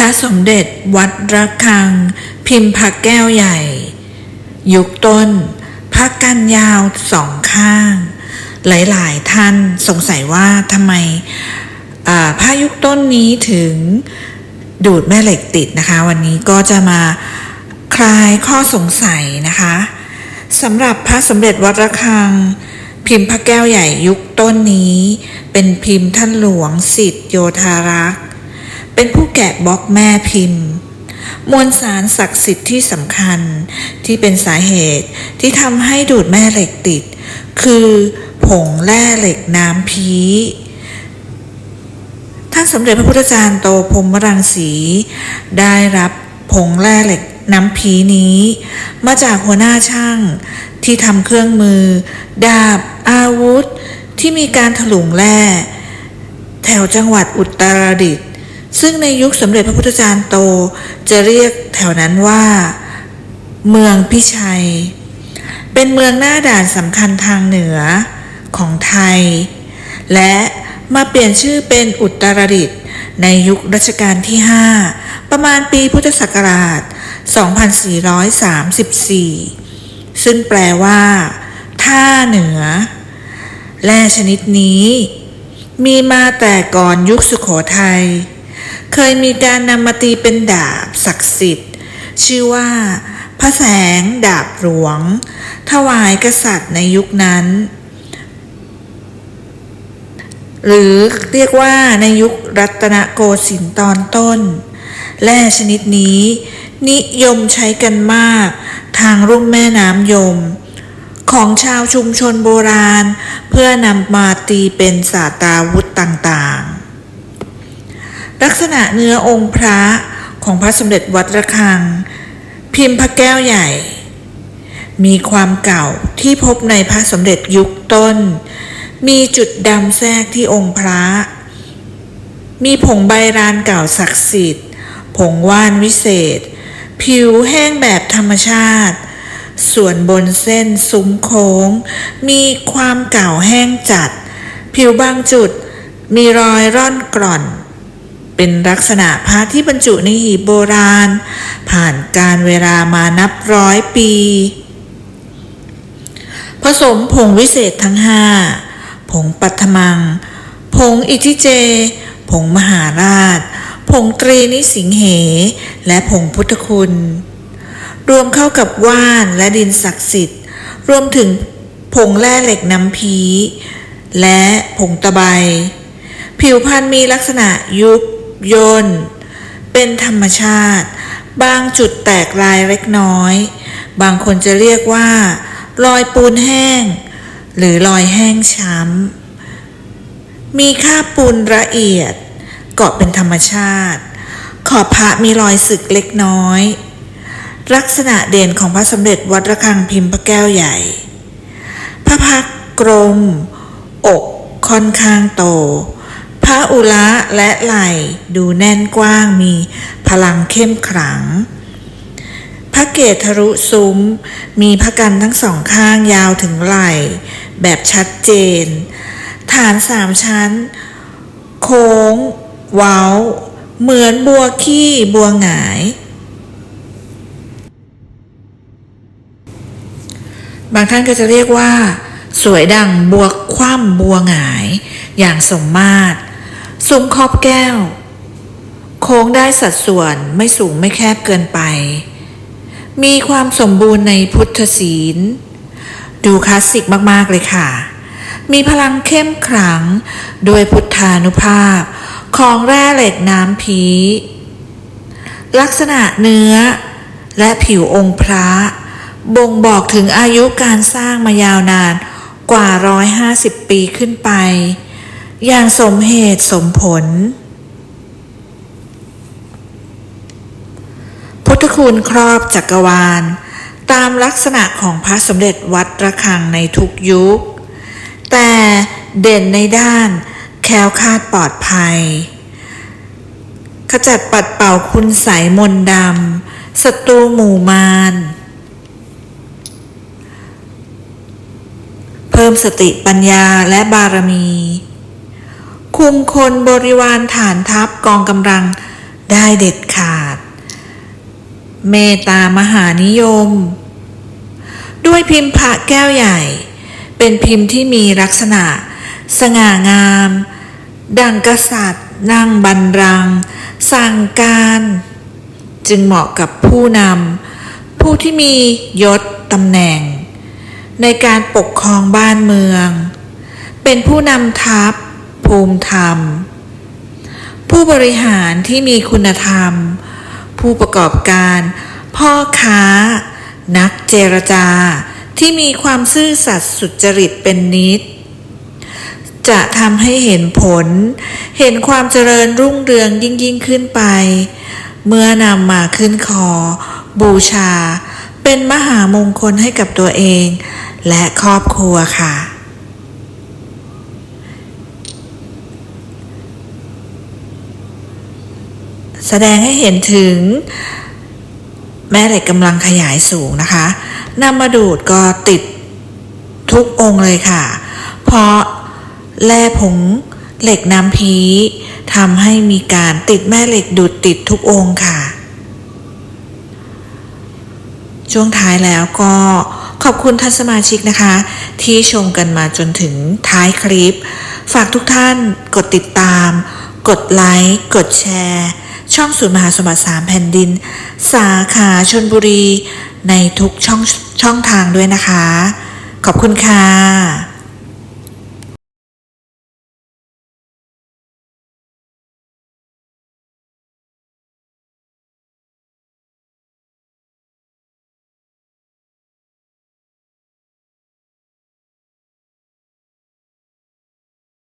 พระสมเด็จวัดระฆัง พิมพ์พักแก้วใหญ่ ยุคต้นพักกันยาวสองข้าง หลายๆท่านสงสัยว่าทำไมอ่าผ้ายุคต้นนี้ถึงดูดแม่เหล็กติดนะคะ วันนี้ก็จะมาคลายข้อสงสัยนะคะสำหรับพระสมเด็จวัดระฆัง พิมพ์พระแก้วใหญ่ยุคต้นนี้ เป็นพิมพ์ท่านหลวงสิทธิโยธารักษ์ เป็นผู้แกะบล็อกแม่พิมพ์ มวลสารศักดิ์สิทธิ์ที่สำคัญที่เป็นสาเหตุที่ทำให้ดูดแม่เหล็กติด คือผงแร่เหล็กน้ำพีท่านสมเด็จพระพุทธจารย์โตพรมรังสี ได้รับผงแร่เหล็กน้ำพีนี้ มาจากหัวหน้าช่างที่ทำเครื่องมือ ดาบ อาวุธ ที่มีการถลุงแร่ แถวจังหวัดอุตรดิตถ์ ซึ่งในยุคสมเด็จพระพุทธจารย์โตจะเรียกแถวนั้นว่า เมืองพิชัย เป็นเมืองหน้าด่านสำคัญทางเหนือของไทย และมาเปลี่ยนชื่อเป็นอุตรดิตถ์ในยุครัชกาลที่ 5 ประมาณปีพุทธศักราช 2434 ซึ่งแปลว่า ท่าเหนือ แร่ชนิดนี้ มีมาแต่ก่อนยุคสุขโขทัย เคยมีการนำมาตีเป็นดาบศักดิ์สิทธิ์ ชื่อว่า พระแสงดาบหลวง ถวายกษัตริย์ในยุคนั้น หรือเรียกว่าในยุครัตนโกสินทร์ตอนต้นแร่ชนิดนี้ นิยมใช้กันมากทางรุ่มแม่น้ำยม ของชาวชุมชนโบราณ เพื่อนำมาตีเป็นสาตาวุธต่างๆ ลักษณะเนื้อองค์พระของพระสมเด็จวัดระฆัง พิมพ์พระแก้วใหญ่ มีความเก่าที่พบในพระสมเด็จยุคต้น มีจุดดำแทรกที่องค์พระ มีผงใบรานเก่าศักดิ์สิทธิ์ ผงว่านวิเศษ ผิวแห้งแบบธรรมชาติ ส่วนบนเส้นซุ้มโค้ง มีความเก่าแห้งจัด ผิวบางจุดมีรอยร่อนกร่อน เป็นลักษณะพระที่บรรจุในหีบโบราณ ผ่านการเวลามานับร้อยปี ผสมผงวิเศษทั้งห้าผงปัทมัง ผงอิทิเจ ผงมหาราช ผงตรีนิสิงเห และผงพุทธคุณ รวมเข้ากับว่านและดินศักดิ์สิทธิ์ รวมถึงผงแร่เหล็กน้ำพี และผงตะไบ ผิวพรรณมีลักษณะยุบ ย่น เป็นธรรมชาติ บางจุดแตกลายเล็กน้อย บางคนจะเรียกว่า รอยปูนแห้ง หรือรอยแห้งช้ำ มีค่าปูนละเอียด เกาะเป็นธรรมชาติ ขอบพระมีรอยสึกเล็กน้อย ลักษณะเด่นของพระสมเด็จวัดระฆังพิมพ์พระแก้วใหญ่ พระพักตร์กลม อกค่อนข้างโต พระอุระและไหล่ดูแน่นกว้างมีพลังเข้มขลัง พระเกศทะลุซุ้ม มีพระกันทั้งสองข้างยาวถึงไหล่ แบบชัดเจน ฐานสามชั้น โค้ง เว้า เหมือนบัวขี้บัวหงายบางท่านก็จะเรียกว่า สวยดังบัวคว่ำบัวหงาย อย่างสมมาตร ซุ้มครอบแก้ว โค้งได้สัดส่วนไม่สูงไม่แคบเกินไป มีความสมบูรณ์ในพุทธศีล ดูคลาสสิกมาก ๆ เลยค่ะ มีพลังเข้มขลังโดวยพุทธานุภาพของแร่เหล็กน้ำพีลักษณะเนื้อและผิวองค์พระ บ่งบอกถึงอายุการสร้างมายาวนานกว่า 150 ปีขึ้นไป อย่างสมเหตุสมผล พุทธคุณครอบจักรวาล ตามลักษณะของพระสมเด็จวัดระฆังในทุกยุค แต่เด่นในด้านแคล้วคลาดปลอดภัย ขจัดปัดเป่าคุณใสยมนดำศัตรูหมู่มารเพิ่มสติปัญญาและบารมี คุมคนบริวารฐานทัพกองกำลังได้เด็ดขาด เมตตามหานิยม ด้วยพิมพ์พระแก้วใหญ่ เป็นพิมพ์ที่มีลักษณะ สง่างาม ดังกษัตริย์ นั่งบันรัง สั่งการ จึงเหมาะกับผู้นำผู้ที่มียศตำแหน่ง ในการปกครองบ้านเมือง เป็นผู้นำทัพ ภูมิธรรม ผู้บริหารที่มีคุณธรรม ผู้ประกอบการ พ่อค้า นักเจรจา ที่มีความซื่อสัตย์สุจริตเป็นนิด จะทำให้เห็นผล เห็นความเจริญรุ่งเรืองยิ่งยิ่งขึ้นไป เมื่อนำมาขึ้นคอ บูชา เป็นมหามงคลให้กับตัวเอง และครอบครัวค่ะ แสดงให้เห็นถึง แม่เหล็กกำลังขยายสูงนะคะนำมาดูดก็ติดทุกองค์เลยค่ะ เพราะแร่ผงเหล็กน้ำพีทำให้มีการติดแม่เหล็กดูดติดทุกองค์ค่ะ ช่วงท้ายแล้วก็ขอบคุณท่านสมาชิกนะคะ ที่ชมกันมาจนถึงท้ายคลิป ฝากทุกท่านกดติดตาม กดไลค์ กดแชร์ ช่องศูนย์มหาสมบัติสามแผ่นดิน สาขาชนบุรี ในทุกช่องช่องทางด้วยนะคะ ขอบคุณค่ะ